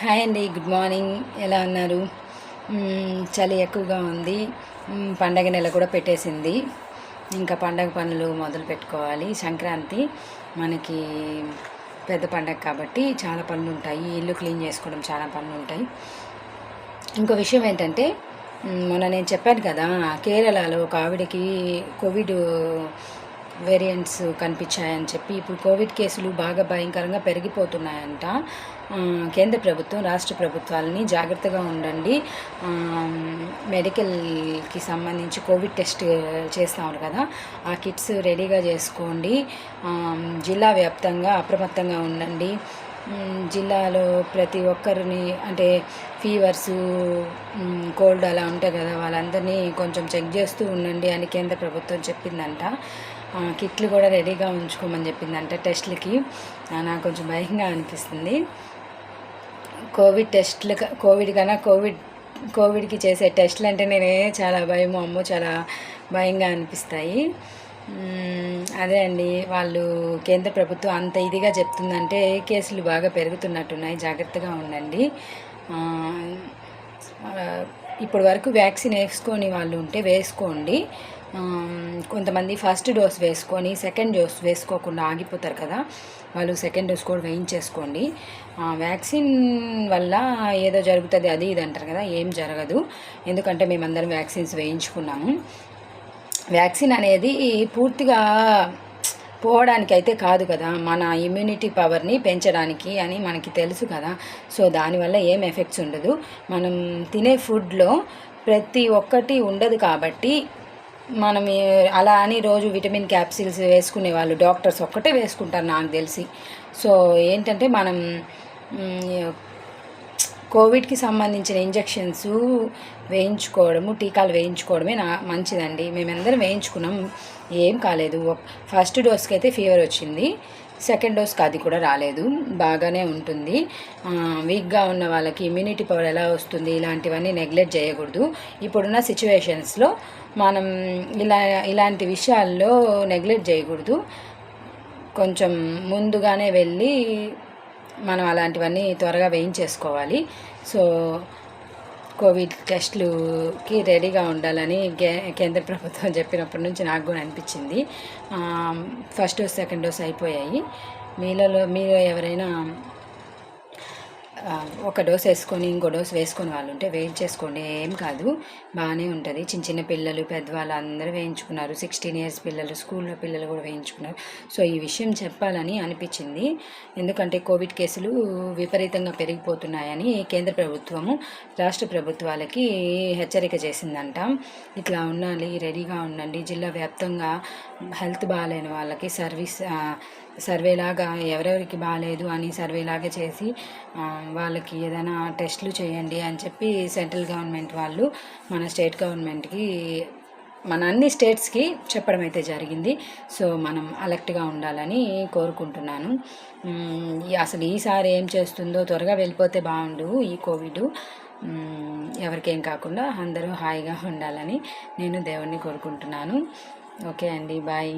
Hi అండి good morning. ఎలా ఉన్నారు? చలి ఎక్కువగా ఉంది. పండగ నెల కూడా పెట్టేసింది. ఇంకా పండగ పనులు మొదలు పెట్టుకోవాలి. సంక్రాంతి మనకి పెద్ద పండగ కాబట్టి చాలా పనులు ఉంటాయి. ఇల్లు క్లీన్ చేసుకోవడం చాలా పనులు ఉంటాయి. ఇంకో విషయం ఏంటంటే మొన్న నేను చెప్పాను కదా కేరళలో ఒక ఆవిడకి కోవిడ్ వేరియంట్స్ కనిపించాయని చెప్పి ఇప్పుడు కోవిడ్ కేసులు బాగా భయంకరంగా పెరిగిపోతున్నాయంట. కేంద్ర ప్రభుత్వం రాష్ట్ర ప్రభుత్వాలని జాగ్రత్తగా ఉండండి. మెడికల్కి సంబంధించి కోవిడ్ టెస్ట్ చేస్తున్నారు కదా. ఆ కిట్స్ రెడీగా చేసుకోండి. జిల్లా వ్యాప్తంగా అప్రమత్తంగా ఉండండి. జిల్లాలో ప్రతి ఒక్కరిని అంటే ఫీవర్స్ కోల్డ్ అలా ఉంటాయి కదా వాళ్ళందరినీ కొంచెం చెక్ చేస్తూ ఉండండి అని కేంద్ర ప్రభుత్వం చెప్పిందంట. కిట్లు కూడా రెడీగా ఉంచుకోమని చెప్పిందంట టెస్ట్లకి. నాకు కొంచెం భయంగా అనిపిస్తుంది. కోవిడ్ టెస్ట్లు కోవిడ్ కన్నా కోవిడ్ కోవిడ్కి చేసే టెస్ట్లు అంటే నేనే చాలా భయం అమ్మో చాలా భయంగా అనిపిస్తాయి. అదే అండి వాళ్ళు కేంద్ర ప్రభుత్వం అంత ఇదిగా చెప్తుందంటే కేసులు బాగా పెరుగుతున్నట్టున్నాయి. జాగ్రత్తగా ఉండండి. ఇప్పటి వరకు వ్యాక్సిన్ వేసుకొని వాళ్ళు ఉంటే వేసుకోండి. కొంతమంది ఫస్ట్ డోస్ వేసుకొని సెకండ్ డోస్ వేసుకోకుండా ఆగిపోతారు కదా. వాళ్ళు సెకండ్ డోస్ కూడా వేయించేసుకోండి. వ్యాక్సిన్ వల్ల ఏదో జరుగుతుంది అది ఇది అంటారు కదా ఏం జరగదు. ఎందుకంటే మేమందరం వ్యాక్సిన్స్ వేయించుకున్నాము. వ్యాక్సిన్ అనేది పూర్తిగా పోవడానికి అయితే కాదు కదా మన ఇమ్యూనిటీ పవర్ని పెంచడానికి అని మనకి తెలుసు కదా. సో దానివల్ల ఏం ఎఫెక్ట్స్ ఉండదు. మనం తినే ఫుడ్లో ప్రతి ఒక్కటి ఉండదు కాబట్టి మనం అలా అని రోజు విటమిన్ క్యాప్సిల్స్ వేసుకునే వాళ్ళు డాక్టర్స్ ఒక్కటే వేసుకుంటారు నాకు తెలిసి. సో ఏంటంటే మనం కోవిడ్కి సంబంధించిన ఇంజెక్షన్స్ వేయించుకోవడము టీకాలు వేయించుకోవడమే నా మంచిదండి. మేమందరం వేయించుకున్నాం. ఏం కాలేదు. ఫస్ట్ డోస్కి అయితే ఫీవర్ వచ్చింది. సెకండ్ డోస్కి అది కూడా రాలేదు. బాగానే ఉంటుంది. వీక్గా ఉన్న వాళ్ళకి ఇమ్యూనిటీ పవర్ ఎలా వస్తుంది ఇలాంటివన్నీ నెగ్లెక్ట్ చేయకూడదు. ఇప్పుడున్న సిచ్యువేషన్స్లో మనం ఇలా ఇలాంటి విషయాల్లో నెగ్లెక్ట్ చేయకూడదు. కొంచెం ముందుగానే వెళ్ళి మనం అలాంటివన్నీ త్వరగా వేయించేసుకోవాలి. సో కోవిడ్ టెస్ట్లుకి రెడీగా ఉండాలని కేంద్ర ప్రభుత్వం చెప్పినప్పటి నుంచి నాకు కూడా అనిపించింది. ఫస్ట్ డోస్ సెకండ్ డోస్ అయిపోయాయి మీలలో మీరు ఎవరైనా ఒక డోస్ వేసుకొని ఇంకో డోస్ వేసుకొని వాళ్ళు ఉంటే వేయించేసుకోండి ఏం కాదు. బాగానే ఉంటుంది. చిన్న చిన్న పిల్లలు పెద్దవాళ్ళు అందరూ వేయించుకున్నారు. సిక్స్టీన్ ఇయర్స్ పిల్లలు స్కూల్లో పిల్లలు కూడా వేయించుకున్నారు. సో ఈ విషయం చెప్పాలని అనిపించింది. ఎందుకంటే కోవిడ్ కేసులు విపరీతంగా పెరిగిపోతున్నాయని కేంద్ర ప్రభుత్వము రాష్ట్ర ప్రభుత్వాలకి హెచ్చరిక చేసిందంట. ఇట్లా ఉండాలి రెడీగా ఉండండి. జిల్లా వ్యాప్తంగా హెల్త్ బాగాలేని వాళ్ళకి సర్వీస్ సర్వేలాగా ఎవరెవరికి బాగాలేదు అని సర్వేలాగా చేసి వాళ్ళకి ఏదైనా టెస్టులు చేయండి అని చెప్పి సెంట్రల్ గవర్నమెంట్ వాళ్ళు మన స్టేట్ గవర్నమెంట్కి మన అన్ని స్టేట్స్కి చెప్పడం అయితే జరిగింది. సో మనం అలర్ట్గా ఉండాలని కోరుకుంటున్నాను. అసలు ఈసారి ఏం చేస్తుందో త్వరగా వెళ్ళిపోతే బాగుండు ఈ కోవిడ్. ఎవరికేం కాకుండా అందరూ హాయిగా ఉండాలని నేను దేవుణ్ణి కోరుకుంటున్నాను. ఓకే అండి బాయ్.